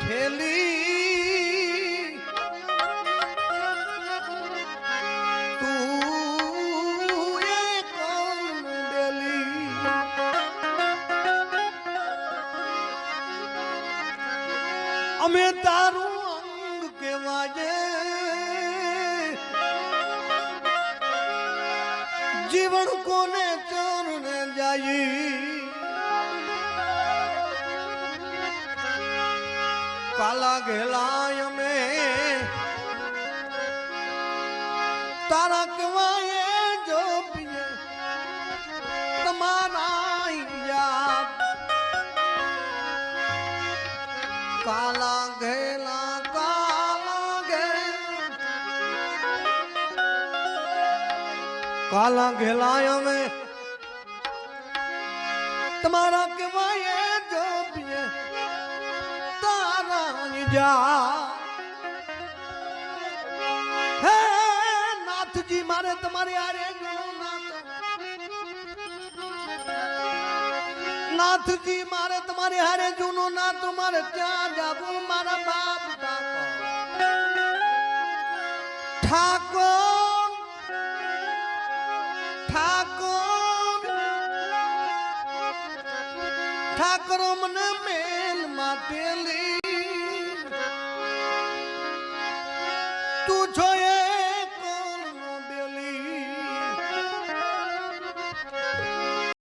થેલી તું એ કોણ ડેલી અમે તારું અંગ કેવાજે જીવન કોને ચરણ જાય કાલા ઘેલાય અમે તારા કવાય જો પીએ તમારા યાદ કાલા ઘેલા કાલા ઘેલા કાલા ઘેલાય અમે તમારા કવાય જા હે નાથજી મારે તમારી આરે નાથજી મારે તમારી હારે જૂનો ના તો મારે ત્યાં જાવું મારા બાપ ઠાકોર ઠાકોર ઠાકોર મને મેલ લે